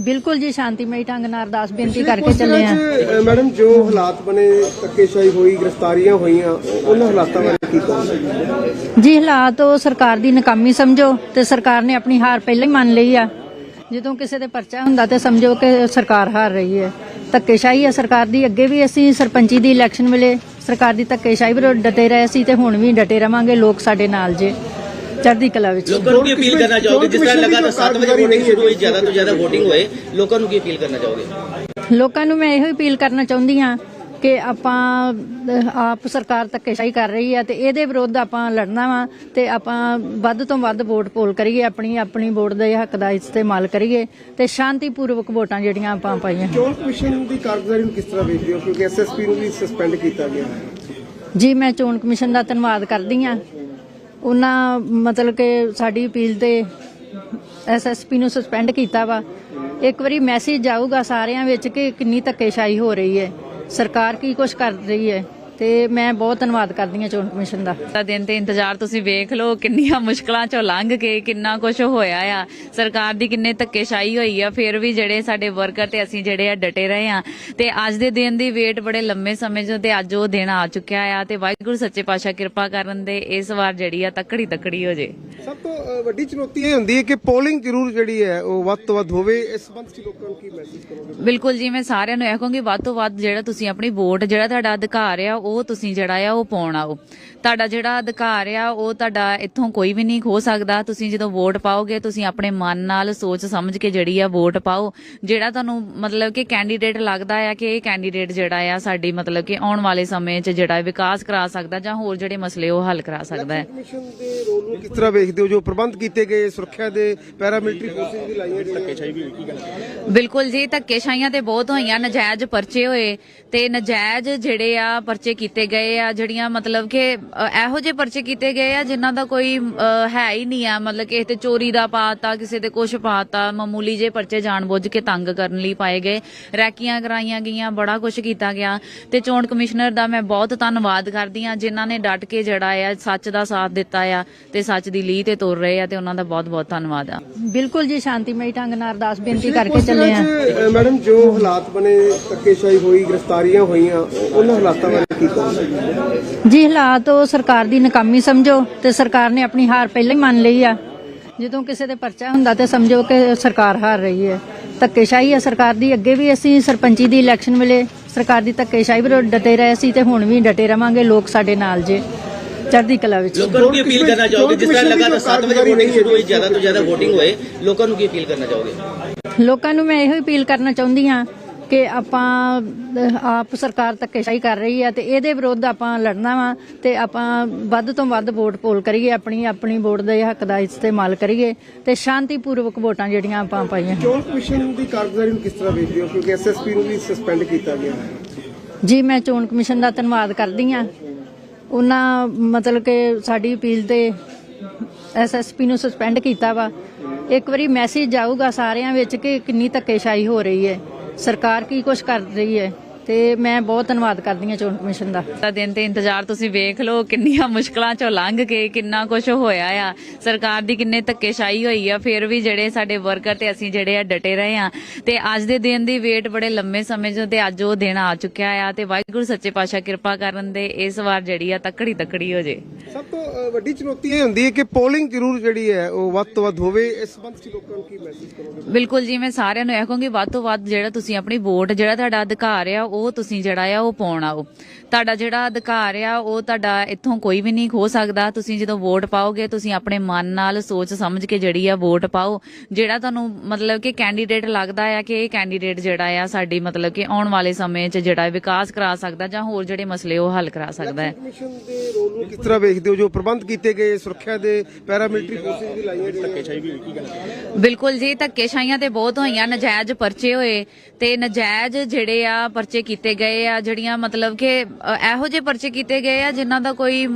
ਬਿਲਕੁਲ ਜੀ ਸ਼ਾਂਤੀਮਈ ਢੰਗ ਨਾਲ ਅਰਦਾਸ ਬੇਨਤੀ ਕਰਕੇ ਚੱਲੇ ਆ ਮੈਡਮ ਜੋ ਹਾਲਾਤ ਬਣੇ ਧੱਕੇਸ਼ਾਹੀ ਹੋਈ ਗ੍ਰਿਫਤਾਰੀਆਂ ਹੋਈਆਂ ਉਹ- ਉਹਨਾਂ ਹਾਲਾਤਾਂ ਬਾਰੇ ਕੀ ਕਹੋਗੇ? ਜੀ ਹਾਲਾਤ ਉਹ ਸਰਕਾਰ ਦੀ ਨਾਕਾਮੀ ਸਮਝੋ ਤੇ ਸਰਕਾਰ ਨੇ ਆਪਣੀ ਹਾਰ ਪਹਿਲਾਂ ਹੀ ਮੰਨ ਲਈ ਆ। ਜਦੋਂ ਕਿਸੇ ਦੇ ਪਰਚਾ ਹੁੰਦਾ ਤੇ ਸਮਝੋ ਕਿ ਸਰਕਾਰ ਹਾਰ ਰਹੀ ਹੈ। ਧੱਕੇਸ਼ਾਹੀ ਹੈ ਸਰਕਾਰ ਦੀ ਅੱਗੇ ਵੀ ਅਸੀਂ ਸਰਪੰਚੀ ਦੀ ਇਲੈਕਸ਼ਨ ਵੇਲੇ ਸਰਕਾਰ ਦੀ ਧੱਕੇਸ਼ਾਹੀ ਵਿਰੁੱਧ ਡਟੇ ਰਹੇ ਸੀ ਤੇ ਹੁਣ ਵੀ ਡਟੇ ਰਵਾਂਗੇ ਲੋਕ ਸਾਡੇ ਨਾਲ ਜੇ। ਚੜ੍ਹਦੀ ਕਲਾ ਵਿੱਚ। ਲੋਕਾਂ ਨੂੰ ਕੀ ਅਪੀਲ ਕਰਨਾ ਚਾਹੋਗੇ? ਜਿਸ ਤਰ੍ਹਾਂ ਲਗਾਤਾਰ 7 ਵਜੇ VOTING ਸ਼ੁਰੂ ਹੋਈ ਜ਼ਿਆਦਾ ਤੋਂ ਜ਼ਿਆਦਾ VOTING ਹੋਏ ਲੋਕਾਂ ਨੂੰ ਕੀ ਅਪੀਲ ਕਰਨਾ ਚਾਹੋਗੇ? ਲੋਕਾਂ ਨੂੰ ਮੈਂ ਇਹੋ ਅਪੀਲ ਕਰਨਾ ਚਾਹੁੰਦੀ ਹਾਂ ਕਿ ਆਪਾਂ ਆਪ ਸਰਕਾਰ ਧੱਕੇਸ਼ਾਹੀ ਕਰ ਰਹੀ ਹੈ ਤੇ ਇਹਦੇ ਵਿਰੁੱਧ ਆਪਾਂ ਲੜਨਾ ਵਾ ਤੇ ਆਪਾਂ ਵੱਧ ਤੋਂ ਵੱਧ ਵੋਟ ਪੋਲ ਕਰੀਏ ਆਪਣੀ ਆਪਣੀ ਵੋਟ ਦੇ ਹੱਕ ਦਾ ਇਸਤੇਮਾਲ ਕਰੀਏ ਤੇ ਸ਼ਾਂਤੀਪੂਰਵਕ ਵੋਟਾਂ ਜਿਹੜੀਆਂ ਆਪਾਂ ਪਾਈਆਂ। ਚੋਣ ਕਮਿਸ਼ਨ ਦੀ ਕਾਰਗੁਜ਼ਾਰੀ ਨੂੰ ਕਿਸ ਤਰ੍ਹਾਂ ਵੇਖਦੇ ਹੋ? ਕਿਉਂਕਿ ਐਸਐਸਪੀ ਨੂੰ ਵੀ ਸਸਪੈਂਡ ਕੀਤਾ ਗਿਆ। ਜੀ ਮੈਂ ਚੋਣ ਕਮਿਸ਼ਨ ਦਾ ਧੰਨਵਾਦ ਕਰਦੀ ਹਾਂ। ਉਹਨਾਂ, ਮਤਲਬ ਕਿ ਸਾਡੀ ਅਪੀਲ ਤੇ ਐਸਐਸਪੀ ਨੂੰ ਸਸਪੈਂਡ ਕੀਤਾ ਵਾ। ਇੱਕ ਵਾਰੀ ਮੈਸੇਜ ਜਾਊਗਾ ਸਾਰਿਆਂ ਵਿੱਚ ਕਿ ਕਿੰਨੀ ਧੱਕੇਸ਼ਾਹੀ ਹੋ ਰਹੀ ਹੈ। ਸਰਕਾਰ ਕੀ ਕੁਝ ਕਰ ਰਹੀ ਹੈ? ਤੇ ਮੈਂ ਬਹੁਤ ਧੰਨਵਾਦ ਕਰਦੀ ਹਾਂ ਚੋਣ ਕਮਿਸ਼ਨ ਦਾ। ਦਾ ਦਿਨ ਤੇ ਇੰਤਜ਼ਾਰ ਤੁਸੀਂ ਵੇਖ ਲਓ, ਕਿੰਨੀਆਂ ਮੁਸ਼ਕਲਾਂ ਚੋਂ ਲੰਘ ਕੇ ਕਿੰਨਾ ਕੁਝ ਹੋਇਆ ਆ। ਸਰਕਾਰ ਦੀ ਕਿੰਨੇ ਧੱਕੇਸ਼ਾਹੀ ਹੋਈ ਆ, ਫਿਰ ਵੀ ਜਿਹੜੇ ਸਾਡੇ ਵਰਕਰ ਤੇ ਅਸੀਂ ਜਿਹੜੇ ਆ ਡਟੇ ਰਹੇ ਆ। ਤੇ ਅੱਜ ਦੇ ਦਿਨ ਦੀ ਵੇਟ ਬੜੇ ਲੰਮੇ ਸਮੇਂ ਤੋਂ ਤੇ ਅੱਜ ਉਹ ਦਿਨ ਆ ਚੁੱਕਿਆ ਆ ਤੇ ਵਾਹਿਗੁਰੂ ਸੱਚੇ ਪਾਤਸ਼ਾਹ ਕਿਰਪਾ ਕਰਨ ਦੇ ਇਸ ਵਾਰ ਜਿਹੜੀ ਆ ਤੱਕੜੀ ਤੱਕੜੀ ਹੋ ਜੇ। ਵੱਡੀ ਚੁਣੌਤੀ ਇਹ ਹੁੰਦੀ ਹੈ ਕਿ ਪੋਲਿੰਗ ਜ਼ਰੂਰ ਜਿਹੜੀ ਹੈ ਉਹ ਵੱਧ ਤੋਂ ਵੱਧ ਹੋਵੇ। ਇਸ ਸੰਬੰਧ ਚ ਲੋਕਾਂ ਨੂੰ ਕੀ ਮੈਸੇਜ ਕਰੋਗੇ? ਬਿਲਕੁਲ ਜੀ ਮੈਂ ਸਾਰਿਆਂ ਨੂੰ ਇਹ ਕਹੂੰਗੀ ਵੱਧ ਤੋਂ ਵੱਧ ਜਿਹੜਾ ਤੁਸੀਂ ਆਪਣੀ ਵੋਟ ਜਿਹੜਾ ਤੁਹਾਡਾ ਅਧਿਕਾਰ ਆ ਉਹ ਤੁਸੀਂ ਜਿਹੜਾ ਆ ਉਹ ਪਾਉਣ ਆਓ। ਤੁਹਾਡਾ ਜਿਹੜਾ ਅਧਿਕਾਰ ਆ ਉਹ ਤੁਹਾਡਾ ਇੱਥੋਂ ਕੋਈ ਵੀ ਨਹੀਂ ਖੋ ਸਕਦਾ। ਤੁਸੀਂ ਜਦੋਂ ਵੋਟ ਪਾਓਗੇ ਤੁਸੀਂ ਆਪਣੇ ਮਨ ਨਾਲ ਸੋਚ ਸਮਝ ਕੇ ਜਿਹੜੀ ਆ ਵੋਟ ਪਾਓ। ਜਿਹੜਾ ਤੁਹਾਨੂੰ ਮਤਲਬ ਕਿ ਕੈਂਡੀਡੇਟ ਲੱਗਦਾ ਆ ਕਿ ਇਹ ਕੈਂਡੀਡੇਟ ਜਿਹੜਾ ਆ ਸਾਡੀ ਮਤਲਬ ਕਿ ਆਉਣ ਵਾਲੇ ਸਮੇਂ 'ਚ ਜਿਹੜਾ ਵਿਕਾਸ ਕਰਾ ਸਕਦਾ ਜਾਂ ਹੋਰ ਜਿਹੜੇ ਮਸਲੇ ਉਹ ਹੱਲ ਕਰਾ ਸਕਦਾ ਹੈ। ਕਮਿਸ਼ਨ ਦੇ ਰੋਲ ਨੂੰ ਕਿਸ ਤਰ੍ਹਾਂ ਵੇਖਦੇ ਹੋ ਜੋ ਪ੍ਰਬੰਧ ਕੀਤੇ ਗਏ, ਸੁਰੱਖਿਆ ਦੇ ਪੈਰਾਮਿਲਟਰੀ ਫੋਰਸਿਸ ਵੀ ਲਾਈਆਂ ਗਈਆਂ। ਬਿਲਕੁਲ ਜੀ, ਧੱਕੇਸ਼ਾਹੀਆਂ ਤੇ ਬਹੁਤ ਹੋਈਆਂ, ਨਜਾਇਜ਼ ਪਰਚੇ ਹੋਏ ਤੇ ਨਜਾਇਜ਼ ਜਿਹੜੇ ਆ ਪਰਚੇ ਕੀਤੇ ਗਏ ਆ, ਜਿਹੜੀਆਂ ਮਤਲਬ ਕਿ ਇਹੋ ਜਿਹੇ ਪਰਚੇ ਕੀਤੇ ਗਏ ਆ ਜਿਨ੍ਹਾਂ ਦਾ ਕੋਈ ਹੈ ਹੀ ਨਹੀਂ ਆ, ਮਤਲਬ ਕਿ ਤੇ ਚੋਰੀ ਦਾ ਪਾਤਾ, ਕਿਸੇ ਤੇ ਕੁਝ ਪਾਤਾ, ਮਾਮੂਲੀ ਜੇ ਪਰਚੇ ਜਾਣਬੁੱਝ ਕੇ ਤੰਗ ਕਰਨ ਲਈ ਪਾਏ ਗਏ, ਰੈਕੀਆਂ ਕਰਾਈਆਂ ਗਈਆਂ, ਬੜਾ ਕੁਝ ਕੀਤਾ ਗਿਆ ਤੇ ਚੋਣ ਕਮਿਸ਼ਨਰ ਦਾ ਮੈਂ ਬਹੁਤ ਧੰਨਵਾਦ ਕਰਦੀ ਆ ਜਿਨ੍ਹਾਂ ਨੇ ਡਟ ਕੇ ਜਿਹੜਾ ਆ ਸੱਚ ਦਾ ਸਾਥ ਦਿੱਤਾ ਆ ਤੇ ਸੱਚ ਦੀ ਲੀਹ ਤੇ ਤੁਰ ਰਹੇ ਆ ਤੇ ਉਹਨਾਂ ਦਾ ਬਹੁਤ ਬਹੁਤ ਧੰਨਵਾਦ ਆ। ਬਿਲਕੁਲ ਜੀ ਸ਼ਾਂਤੀਮਈ ਢੰਗ ਨਾਲ ਅਰਦਾਸ ਬੇਨਤੀ ਕਰਕੇ ਚੱਲੇ ਆ ਮੈਡਮ ਜੋ ਹਾਲਾਤ ਬਣੇ ਧੱਕੇਸ਼ਾਹੀ ਹੋਈ ਗ੍ਰਿਫਤਾਰੀਆਂ ਹੋਈਆਂ ਉਹ- ਉਹਨਾਂ ਹਾਲਾਤਾਂ ਬਾਰੇ ਕੀ ਕਹੋਗੇ? ਜੀ ਹਾਲਾਤ ਉਹ ਸਰਕਾਰ ਦੀ ਨਾਕਾਮੀ ਸਮਝੋ ਤੇ ਸਰਕਾਰ ਨੇ ਆਪਣੀ ਹਾਰ ਪਹਿਲਾਂ ਹੀ ਮੰਨ ਲਈ ਆ। ਜਦੋਂ ਕਿਸੇ ਦੇ ਪਰਚਾ ਹੁੰਦਾ ਤੇ ਸਮਝੋ ਕਿ ਸਰਕਾਰ ਹਾਰ ਰਹੀ ਹੈ। ਧੱਕੇਸ਼ਾਹੀ ਹੈ ਸਰਕਾਰ ਦੀ ਅੱਗੇ ਵੀ ਅਸੀਂ ਸਰਪੰਚੀ ਦੀ ਇਲੈਕਸ਼ਨ ਵੇਲੇ ਸਰਕਾਰ ਦੀ ਧੱਕੇਸ਼ਾਹੀ ਵਿਰੁੱਧ ਡਟੇ ਰਹੇ ਸੀ ਤੇ ਹੁਣ ਵੀ ਡਟੇ ਰਵਾਂਗੇ ਲੋਕ ਸਾਡੇ ਨਾਲ ਜੇ। ਚੜ੍ਹਦੀ ਕਲਾ ਵਿੱਚ। ਲੋਕਾਂ ਨੂੰ ਕੀ ਅਪੀਲ ਕਰਨਾ ਚਾਹੋਗੇ? ਜਿਸ ਤਰ੍ਹਾਂ ਲਗਾਤਾਰ 7 ਵਜੇ VOTING ਸ਼ੁਰੂ ਹੋਈ ਜ਼ਿਆਦਾ ਤੋਂ ਜ਼ਿਆਦਾ VOTING ਹੋਏ ਲੋਕਾਂ ਨੂੰ ਕੀ ਅਪੀਲ ਕਰਨਾ ਚਾਹੋਗੇ? ਲੋਕਾਂ ਨੂੰ ਮੈਂ ਇਹੋ ਹੀ ਅਪੀਲ ਕਰਨਾ ਚਾਹੁੰਦੀ ਹਾਂ ਕਿ ਆਪਾਂ ਆਪ ਸਰਕਾਰ ਧੱਕੇਸ਼ਾਹੀ ਕਰ ਰਹੀ ਹੈ ਤੇ ਇਹਦੇ ਵਿਰੁੱਧ ਆਪਾਂ ਲੜਨਾ ਵਾ ਤੇ ਆਪਾਂ ਵੱਧ ਤੋਂ ਵੱਧ ਵੋਟ ਪੋਲ ਕਰੀਏ ਆਪਣੀ ਆਪਣੀ ਵੋਟ ਦੇ ਹੱਕ ਦਾ ਇਸਤੇਮਾਲ ਕਰੀਏ ਤੇ ਸ਼ਾਂਤੀਪੂਰਵਕ ਵੋਟਾਂ ਜਿਹੜੀਆਂ ਆਪਾਂ ਪਾਈਆਂ। ਚੋਣ ਕਮਿਸ਼ਨ ਦੀ ਕਾਰਗੁਜ਼ਾਰੀ ਨੂੰ ਕਿਸ ਤਰ੍ਹਾਂ ਵੇਖਦੇ ਹੋ? ਕਿਉਂਕਿ ਐਸਐਸਪੀ ਨੂੰ ਵੀ ਸਸਪੈਂਡ ਕੀਤਾ ਗਿਆ। ਜੀ ਮੈਂ ਚੋਣ ਕਮਿਸ਼ਨ ਦਾ ਧੰਨਵਾਦ ਕਰਦੀ ਹਾਂ। ਉਹਨਾਂ, ਮਤਲਬ ਕਿ ਸਾਡੀ ਅਪੀਲ ਤੇ ਐਸਐਸਪੀ ਨੂੰ ਸਸਪੈਂਡ ਕੀਤਾ ਵਾ। ਇੱਕ ਵਾਰੀ ਮੈਸੇਜ ਜਾਊਗਾ ਸਾਰਿਆਂ ਵਿੱਚ ਕਿ ਕਿੰਨੀ ਧੱਕੇਸ਼ਾਹੀ ਹੋ ਰਹੀ ਹੈ। ਸਰਕਾਰ ਕੀ ਕੁਝ ਕਰ ਰਹੀ ਹੈ? ਤੇ ਮੈਂ ਬਹੁਤ ਧੰਨਵਾਦ ਕਰਦੀ ਹਾਂ ਚੋਣ ਕਮਿਸ਼ਨ ਦਾ। ਦਾ ਦਿਨ ਤੇ ਇੰਤਜ਼ਾਰ ਤੁਸੀਂ ਵੇਖ ਲਓ, ਕਿੰਨੀਆਂ ਮੁਸ਼ਕਲਾਂ ਚੋਂ ਲੰਘ ਕੇ ਕਿੰਨਾ ਕੁਝ ਹੋਇਆ ਆ। ਸਰਕਾਰ ਦੀ ਕਿੰਨੇ ਧੱਕੇਸ਼ਾਹੀ ਹੋਈ ਆ, ਫਿਰ ਵੀ ਜਿਹੜੇ ਸਾਡੇ ਵਰਕਰ ਤੇ ਅਸੀਂ ਜਿਹੜੇ ਆ ਡਟੇ ਰਹੇ ਆ। ਤੇ ਅੱਜ ਦੇ ਦਿਨ ਦੀ ਵੇਟ ਬੜੇ ਲੰਮੇ ਸਮੇਂ ਤੋਂ ਤੇ ਅੱਜ ਉਹ ਦਿਨ ਆ ਚੁੱਕਿਆ ਆ ਤੇ ਵਾਹਿਗੁਰੂ ਸੱਚੇ ਪਾਤਸ਼ਾਹ ਕਿਰਪਾ ਕਰਨ ਦੇ ਇਸ ਵਾਰ ਜਿਹੜੀ ਆ ਤੱਕੜੀ ਤੱਕੜੀ ਹੋ ਜੇ। ਸਭ ਤੋਂ ਅ, ਵੱਡੀ ਚੁਣੌਤੀ ਇਹ ਹੁੰਦੀ ਹੈ ਕਿ ਪੋਲਿੰਗ ਜ਼ਰੂਰ ਜਿਹੜੀ ਹੈ ਉਹ ਵੱਧ ਤੋਂ ਵੱਧ ਹੋਵੇ। ਇਸ ਸੰਬੰਧ ਚ ਲੋਕਾਂ ਨੂੰ ਕੀ ਮੈਸੇਜ ਕਰੋਗੇ? ਬਿਲਕੁਲ ਜੀ ਮੈਂ ਸਾਰਿਆਂ ਨੂੰ ਇਹ ਕਹੂੰਗੀ ਵੱਧ ਤੋਂ ਵੱਧ ਜਿਹੜਾ ਤੁਸੀਂ ਆਪਣੀ ਵੋਟ ਜਿਹੜਾ ਤੁਹਾਡਾ ਅਧਿਕਾਰ ਆ ਉਹ ਤੁਸੀਂ ਜਿਹੜਾ ਆ ਉਹ ਪਾਉਣ ਆਓ। ਤੁਹਾਡਾ ਜਿਹੜਾ ਅਧਿਕਾਰ ਆ ਉਹ ਤੁਹਾਡਾ ਇੱਥੋਂ ਕੋਈ ਵੀ ਨਹੀਂ ਖੋ ਸਕਦਾ। ਤੁਸੀਂ ਜਦੋਂ ਵੋਟ ਪਾਓਗੇ ਤੁਸੀਂ ਆਪਣੇ ਮਨ ਨਾਲ ਸੋਚ ਸਮਝ ਕੇ ਜਿਹੜੀ ਆ ਵੋਟ ਪਾਓ। ਜਿਹੜਾ ਤੁਹਾਨੂੰ ਮਤਲਬ ਕਿ ਕੈਂਡੀਡੇਟ ਲੱਗਦਾ ਆ ਕਿ ਇਹ ਕੈਂਡੀਡੇਟ ਜਿਹੜਾ ਆ ਸਾਡੀ ਮਤਲਬ ਕਿ ਆਉਣ ਵਾਲੇ ਸਮੇਂ 'ਚ ਜਿਹੜਾ ਵਿਕਾਸ ਕਰਾ ਸਕਦਾ ਜਾਂ ਹੋਰ ਜਿਹੜੇ ਮਸਲੇ ਉਹ ਹੱਲ ਕਰਾ ਸਕਦਾ ਹੈ। ਕਮਿਸ਼ਨ ਦੇ ਰੋਲ ਨੂੰ ਕਿਸ ਤਰ੍ਹਾਂ ਵੇਖਦੇ ਹੋ ਜੋ ਪ੍ਰਬੰਧ ਕੀਤੇ ਗਏ ਸੁਰੱਖਿਆ ਦੇ ਪੈਰਾਮਿਲਟਰੀ ਫੋਰਸਿਸ ਵੀ ਲਾਈਆਂ ਗਈਆਂ। ਬਿਲਕੁਲ ਜੀ, ਧੱਕੇਸ਼ਾਹੀਆਂ ਤੇ ਬਹੁਤ ਹੋਈਆਂ, ਨਜਾਇਜ਼ ਪਰਚੇ ਹੋਏ ਤੇ ਨਜਾਇਜ਼ ਜਿਹੜੇ ਆ ਪਰਚੇ ਕੀਤੇ ਗਏ ਆ, ਜਿਹੜੀਆਂ ਮਤਲਬ ਕਿ ਇਹੋ ਜਿਹੇ ਪਰਚੇ ਕੀਤੇ ਗਏ ਆ ਜਿਨ੍ਹਾਂ ਦਾ ਕੋਈ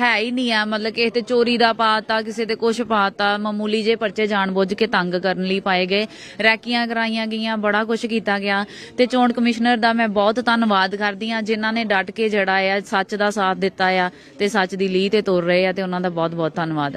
ਹੈ ਹੀ ਨਹੀਂ ਆ। ਮਤਲਬ ਕਿ ਤੇ ਚੋਰੀ ਦਾ ਪਾਤਾ, ਕਿਸੇ ਤੇ ਕੁਝ ਪਾਤਾ, ਮਾਮੂਲੀ ਜੇ ਪਰਚੇ ਜਾਣਬੁੱਝ ਕੇ ਤੰਗ ਕਰਨ ਲਈ ਪਾਏ ਗਏ। ਰੈਕੀਆਂ ਕਰਾਈਆਂ ਗਈਆਂ, ਬੜਾ ਕੁਝ ਕੀਤਾ ਗਿਆ। ਤੇ ਚੋਣ ਕਮਿਸ਼ਨਰ ਦਾ ਮੈਂ ਬਹੁਤ ਧੰਨਵਾਦ ਕਰਦੀ ਆ ਜਿਨ੍ਹਾਂ ਨੇ ਡਟ ਕੇ ਜਿਹੜਾ ਆ, ਸੱਚ ਦਾ ਸਾਥ ਦਿੱਤਾ ਆ ਤੇ ਸੱਚ ਦੀ ਲੀਹ ਤੇ ਤੁਰ ਰਹੇ ਆ ਤੇ ਉਹਨਾਂ ਦਾ ਬਹੁਤ ਬਹੁਤ ਧੰਨਵਾਦ ਆ